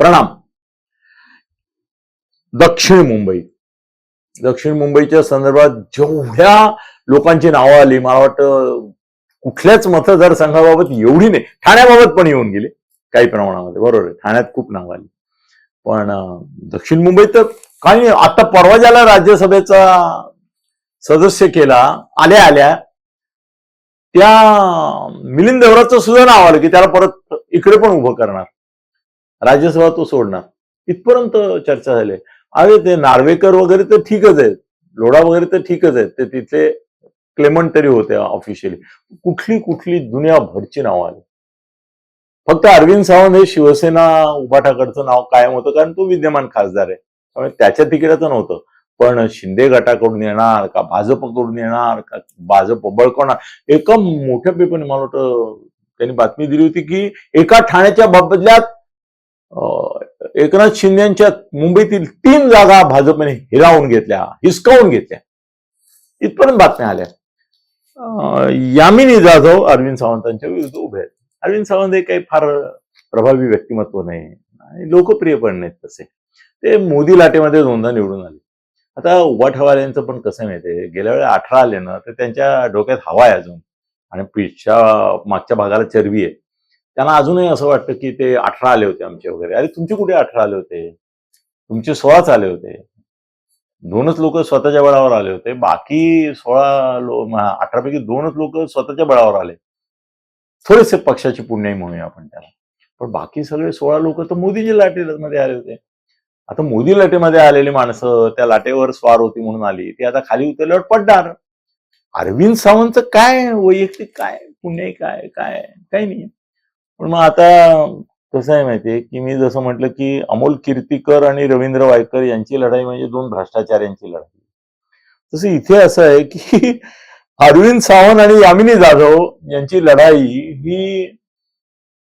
प्रणाम. दक्षिण मुंबई. दक्षिण मुंबईच्या संदर्भात जेवढ्या लोकांची नावं आली मला वाटतं कुठल्याच मतदारसंघाबाबत एवढी नाही. ठाण्याबाबत पण येऊन गेले काही प्रमाणामध्ये. बरोबर आहे ठाण्यात खूप नावं आली. पण दक्षिण मुंबईत तर काही आता परवा ज्याला राज्यसभेचा सदस्य केला आल्या आल्या त्या मिलिंद देवराचं सुद्धा नाव आलं की त्याला परत इकडे पण उभं करणार. राज्यसभा तो सोडणार. इथपर्यंत चर्चा झाली. अरे ते नार्वेकर वगैरे तर ठीकच आहेत. लोढा वगैरे तर ठीकच आहेत. ते तिथले क्लेमंट तरी होते ऑफिशियली कुठली कुठली दुनियाभरची नावं आली. फक्त अरविंद सावंत हे शिवसेना उभाटाकडचं नाव कायम होतं कारण तो विद्यमान खासदार आहे. त्यामुळे त्याच्या तिकिटाचं नव्हतं. पण शिंदे गटाकडून येणार का भाजपकडून येणार का भाजप बळकवणार एका मोठ्या पेपरने मला वाटतं त्यांनी बातमी दिली होती की एका ठाण्याच्या बदल्यात एकनाथ शिंदेच्या मुंबईतील तीन जागा भाजपने हिरावून घेतल्या हिसकावून घेतल्या. इथपर्यंत बातम्या आल्या. यामिनी जाधव अरविंद सावंतांच्या विरुद्ध उभे आहेत. अरविंद सावंत हे काही फार प्रभावी व्यक्तिमत्व नाही आणि लोकप्रिय पण नाहीत तसे. ते मोदी लाटेमध्ये दोनदा निवडून आले. आता उभाठवाल्यांचं पण कसं माहिती गेल्या वेळेला अठरा आले ना तर त्यांच्या डोक्यात हवा आहे अजून. आणि पीठच्या मागच्या भागाला चरबी आहे. त्यांना अजूनही असं वाटतं की ते अठरा आले होते आमचे वगैरे. अरे तुमचे कुठे अठरा आले होते? तुमचे सोळाच आले होते. दोनच लोक स्वतःच्या बळावर आले होते. बाकी सोळा लो अठरा पैकी दोनच लोक स्वतःच्या बळावर आले. थोडेसे पक्षाची पुण्याई म्हणूया आपण त्याला. पण बाकी सगळे सोळा लोक तर मोदीजी लाटेमध्ये आले होते. आता मोदी लाटेमध्ये आलेली माणसं त्या लाटेवर स्वार होती म्हणून आली. ती आता खाली उतरल्यावर पडणार. अरविंद सावंतचं काय? वैयक्तिक काय? पुण्य काय? काय? काही नाही. पण मग आता कसं आहे माहितीये की मी जसं म्हटलं की अमोल कीर्तीकर आणि रवींद्र वायकर यांची लढाई म्हणजे दोन भ्रष्टाचार्यांची लढाई. तसं इथे असं आहे की अरविंद सावंत आणि यामिनी जाधव यांची लढाई ही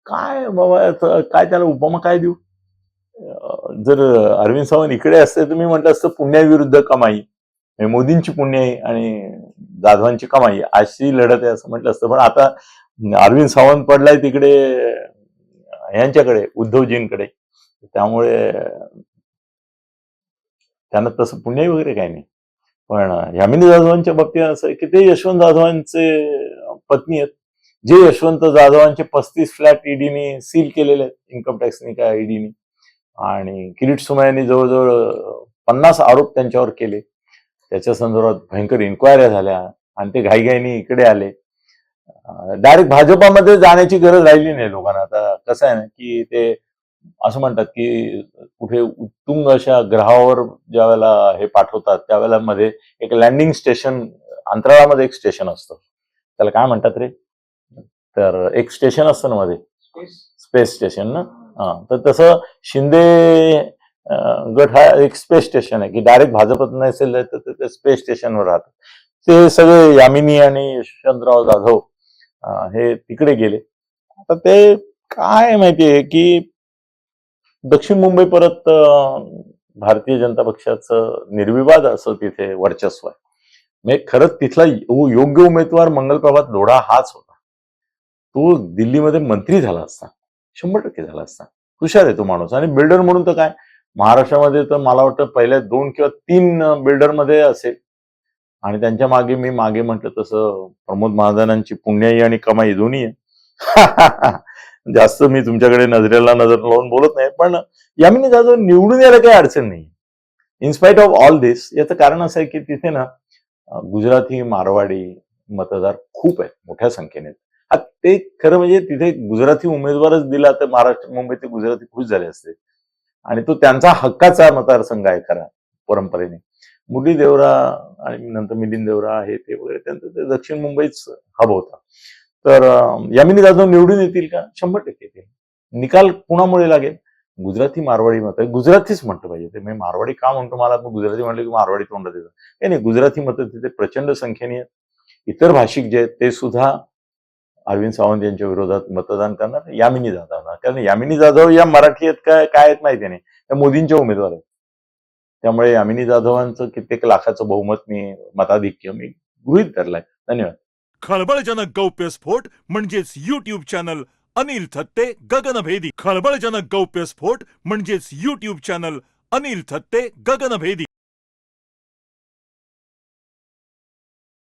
काय बाबा काय त्याला उपमा काय देऊ? जर अरविंद सावंत इकडे असते तर मी म्हटलं असतं पुण्याविरुद्ध कमाई मोदींची पुण्याई आणि जाधवांची कमाई अशी लढत आहे असं म्हटलं असतं. पण आता अरविंद सावंत पडलाय तिकडे यांच्याकडे उद्धवजींकडे. त्यामुळे त्यांना तसं पुण्याई वगैरे काही नाही. पण यामिनी जाधवांच्या बाबतीत असं आहे की ते यशवंत जाधवांचे पत्नी आहेत. जे यशवंत जाधवांचे पस्तीस फ्लॅट ईडीने सील केलेले आहेत इन्कम टॅक्सने काय ईडीने. आणि किरीट सुमयांनी जवळजवळ पन्नास आरोप त्यांच्यावर केले. त्याच्या संदर्भात भयंकर इन्क्वायऱ्या झाल्या. आणि ते घाईघाईने इकडे आले. डायरेक्ट भाजपामध्ये जाण्याची गरज राहिली नाही लोकांना. आता कसं आहे ना की ते असं म्हणतात की कुठे उत्तुंग अशा ग्रहावर ज्या वेळेला हे पाठवतात त्यावेळेला मध्ये एक लँडिंग स्टेशन अंतराळामध्ये एक स्टेशन असतं. त्याला काय म्हणतात रे? तर एक स्टेशन असतं ना मध्ये. स्पेस स्टेशन ना? हा. तर तसं शिंदे गट हा एक स्पेस स्टेशन आहे. की डायरेक्ट भाजपत नसेल तर ते- स्पेस स्टेशनवर राहतात. ते सगळे यामिनी आणि यशवंतराव जाधव हे तिकडे गेले. आता ते काय माहितीये की दक्षिण मुंबई परत भारतीय जनता पक्षाचं निर्विवाद असं तिथे वर्चस्व आहे. म्हणजे खरंच तिथला योग्य उमेदवार मंगलप्रभात लोढा हाच होता. तो दिल्लीमध्ये मंत्री झाला असता. शंभर टक्के झाला असता. हुशार आहे तो माणूस. आणि बिल्डर म्हणून तर काय? महाराष्ट्रामध्ये तर मला वाटतं पहिल्या दोन किंवा तीन बिल्डरमध्ये असेल. आणि त्यांच्या मागे मी मागे म्हटलं तसं प्रमोद महाजनांची पुण्याई आणि कमाई दोन्ही आहे. जास्त मी तुमच्याकडे नजरेला नजर लावून बोलत नाही पण यामिनी जाधव निवडून यायला काही अडचण नाही इन्स्पाइट ऑफ ऑल दिस याचं कारण असं आहे की तिथे ना गुजराती मारवाडी मतदार खूप आहेत मोठ्या संख्येने ते खरं म्हणजे तिथे गुजराती उमेदवारच दिला तर महाराष्ट्र मुंबईत गुजराती खुश झाले असते. आणि तो त्यांचा हक्काचा मतदारसंघ आहे खरा परंपरेने. मुरली देवरा आणि नंतर मिलिंद देवरा हे ते वगैरे त्यांचं ते दक्षिण मुंबईच हब होता. तर यामिनी जाधव निवडून येतील का? शंभर टक्के येतील. निकाल कुणामुळे लागेल? गुजराती मारवाडी मत गुजरातीच म्हटलं पाहिजे ते. मी मारवाडी का म्हणतो मला? गुजराती म्हटलं की मारवाडी तोंडात येतं. काही नाही गुजराती मतं तिथे प्रचंड संख्येने आहेत. इतर भाषिक जे आहेत ते सुद्धा अरविंद सावंत यांच्या विरोधात मतदान करणार. यामिनी जाधवना कारण यामिनी जाधव या मराठी आहेत काय काय आहेत माहिती नाही. त्या मोदींच्या उमेदवार आहेत. त्यामुळे यामिनी जाधवांचं कित्येक लाखाचं बहुमत मी मताधिक्य मी गृहित धरलाय. धन्यवाद. खळबळजनक गौप्यस्फोट म्हणजेच युट्यूब चॅनल अनिल थत्ते गगनभेदी. खळबळजनक गौप्यस्फोट म्हणजेच युट्यूब चॅनल अनिल थत्ते गगनभेदी.